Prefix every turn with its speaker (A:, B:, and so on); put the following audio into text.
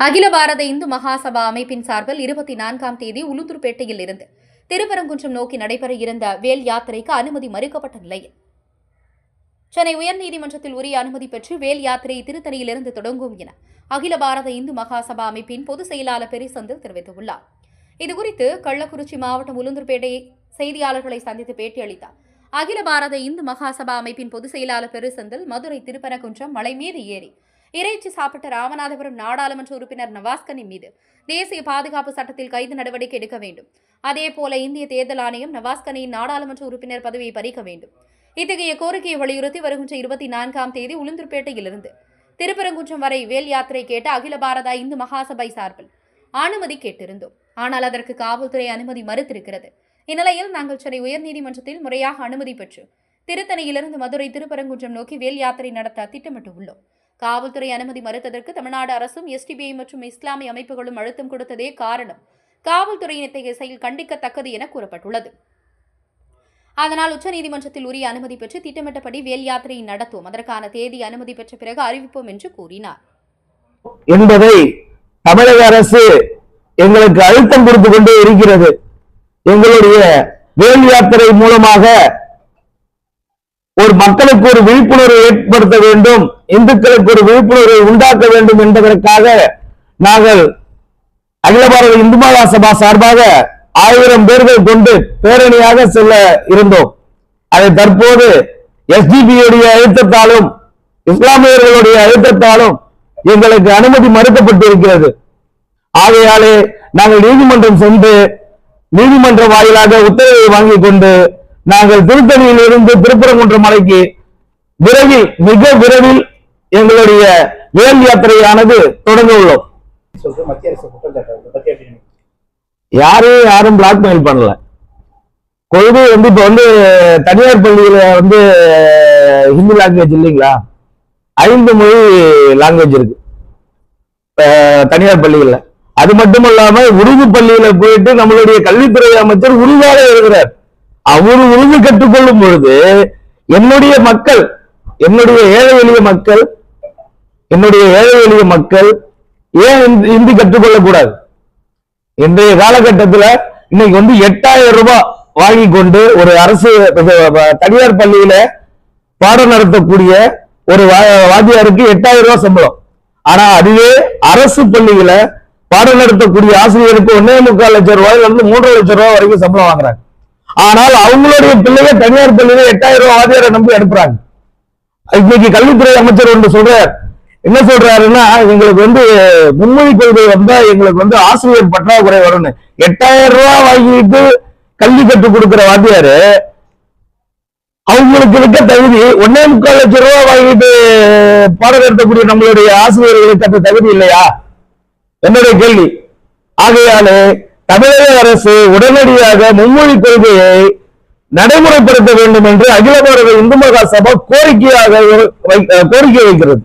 A: அகில பாரத இந்து மகாசபா அமைப்பின் சார்பில் இருபத்தி நான்காம் தேதி உளுந்தூர்பேட்டையில் இருந்து திருப்பரங்குன்றம் நோக்கி நடைபெற இருந்த வேல் யாத்திரைக்கு அனுமதி மறுக்கப்பட்ட நிலையில். சென்னை உயர்நீதிமன்றத்தில் உரிய அனுமதி பெற்று வேல் யாத்திரை திருத்தணியிலிருந்து தொடங்கும் என அகில பாரத இந்து மகாசபா அமைப்பின் பொதுச் செயலாளர் பெரிசந்தில் தெரிவித்துள்ளார். இதுகுறித்து கள்ளக்குறிச்சி மாவட்டம் உளுந்தூர்பேட்டை செய்தியாளர்களை சந்தித்து பேட்டியளித்தார். அகில பாரத இந்து மகாசபா அமைப்பின் பொதுச் செயலாளர் பெருசந்தில் மதுரை திருப்பரங்குன்றம் மலை மீது ஏறி இறைச்சி சாப்பிட்ட ராமநாதபுரம் நாடாளுமன்ற உறுப்பினர் நவாஸ்கனி மீது தேசிய பாதுகாப்பு சட்டத்தில் கைது நடவடிக்கை எடுக்க வேண்டும். அதேபோல இந்திய தேர்தல் ஆணையம் நவாஸ்கனியின் நாடாளுமன்ற உறுப்பினர் பதவியை பறிக்க வேண்டும். இத்தகைய கோரிக்கையை வலியுறுத்தி வருகின்ற இருபத்தி நான்காம் தேதி உளுந்தூர்பேட்டையிலிருந்து திருப்பரங்குன்றம் வரை வேல் யாத்திரை கேட்ட அகில பாரத இந்து மகாசபை சார்பில் அனுமதி கேட்டிருந்தோம். ஆனால் அதற்கு காவல்துறை அனுமதி மறுத்திருக்கிறது. இந்நிலையில் நாங்கள் சென்னை உயர்நீதிமன்றத்தில் முறையாக அனுமதி பெற்று திருத்தணியிலிருந்து மதுரை திருப்பரங்குன்றம் நோக்கி வேல் யாத்திரை நடத்த திட்டமிட்டு உள்ளோம். காவல்துறை அனுமதி மறுத்ததற்கு தமிழ்நாடு அரசும் எஸ்டிபிஐ மற்றும் இஸ்லாமிய அமைப்புகளும் அழுத்தம் கொடுத்ததே காரணம். காவல்துறையின் இத்தகைய செயல் கண்டிக்கத்தக்கது என கூறப்பட்டுள்ளது. அதனால் உச்சநீதிமன்றத்தில் உரிய அனுமதி பெற்று திட்டமிட்டபடி வேல் யாத்திரையை நடத்துவோம். அதற்கான தேதி அனுமதி பெற்ற பிறகு அறிவிப்போம் என்று கூறினார்.
B: என்பதை தமிழக அரசு எங்களுக்கு அழுத்தம் கொடுத்து கொண்டே இருக்கிறது. எங்களுடைய வேல் யாத்திரை மூலமாக ஒரு மக்களுக்கு ஒரு விழிப்புணர்வை ஏற்படுத்த வேண்டும் இந்துக்களுக்கு ஒரு விழிப்புணர்வை உண்டாக்க வேண்டும் என்பதற்காக நாங்கள் அகில பாரத இந்து மகா சபா சார்பாக ஆயிரம் பேர்கள் கொண்டு பேரணியாக செல்ல இருந்தோம். அதை தற்போது எஸ்டிபியுடைய அழுத்தத்தாலும் இஸ்லாமியர்களுடைய அழுத்தத்தாலும் எங்களுக்கு அனுமதி மறுக்கப்பட்டிருக்கிறது. ஆகையாலே நாங்கள் நீதிமன்றம் சென்று நீதிமன்ற வாயிலாக உத்தரவை வாங்கிக் கொண்டு நாங்கள் திருத்தணியில் இருந்து திருப்பரங்குன்றம் மலைக்கு விரைவில் மிக விரைவில் எங்களுடைய வேல் யாத்திரையானது தொடங்க உள்ளோம்? யாரையும் யாரும் பிளாக்மெயில் பண்ணல. கொள்கை வந்து இப்ப வந்து தனியார் பள்ளியில வந்து ஹிந்தி லாங்குவேஜ் இல்லைங்களா? ஐந்து மொழி லாங்குவேஜ் இருக்கு. தனியார் பள்ளிகள்ல. அது மட்டும் இல்லாம உருது பள்ளியில போயிட்டு நம்மளுடைய கல்வித்துறை அமைச்சர் உருதாக இருக்கிறார். அவர் உறுதி கற்றுக்கொள்ளும் பொழுது என்னுடைய மக்கள் என்னுடைய ஏழை எளிய மக்கள் என்னுடைய ஏழை எளிய மக்கள் ஏன் இந்தி கற்றுக்கொள்ளக்கூடாது? கூடாது இன்றைய காலகட்டத்துல இன்னைக்கு வந்து எட்டாயிரம் ரூபாய் வாங்கி கொண்டு ஒரு அரசு தனியார் பள்ளியில பாடம் நடத்தக்கூடிய ஒரு வா- வாத்தியாருக்கு எட்டாயிரம் ரூபாய் சம்பளம். ஆனா அதுவே அரசு பள்ளியில பாடம் நடத்தக்கூடிய ஆசிரியருக்கு ஒன்னே முக்கால் லட்சம் ரூபாயில இருந்து மூன்றரை லட்சம் ரூபாய் வரைக்கும் சம்பளம் வாங்குறாங்க. ஆனால் அவங்களுடைய பிள்ளைங்க தனியார் பள்ளியில எட்டாயிரம் ரூபாய் வாத்தியாரை நம்பி அனுப்புறாங்க. இன்னைக்கு கல்வித்துறை அமைச்சர் ஒன்று சொல்றார். என்ன சொல்றாருன்னா எங்களுக்கு வந்து மும்மொழி கொள்கை வந்தா எங்களுக்கு வந்து ஆசிரியர் பற்றாக்குறை வரும்னு எட்டாயிரம் ரூபாய் வாங்கிட்டு கல்வி கற்றுக் கொடுக்கிற வாத்தியாரு அவங்களுக்கு இருக்க தகுதி ஒன்னே முக்கால் லட்சம் ரூபாய் வாங்கிட்டு பாடம் நடத்தக்கூடிய நம்மளுடைய ஆசிரியர்களுக்கு அந்த தகுதி இல்லையா? என்னுடைய கேள்வி. ஆகையாலே தமிழக அரசு உடனடியாக மும்மொழி கொள்கையை நடைமுறைப்படுத்த வேண்டும் என்று அகில பாரத இந்து மகா சபா கோரிக்கையாக வை- கோரிக்கை வைக்கிறது.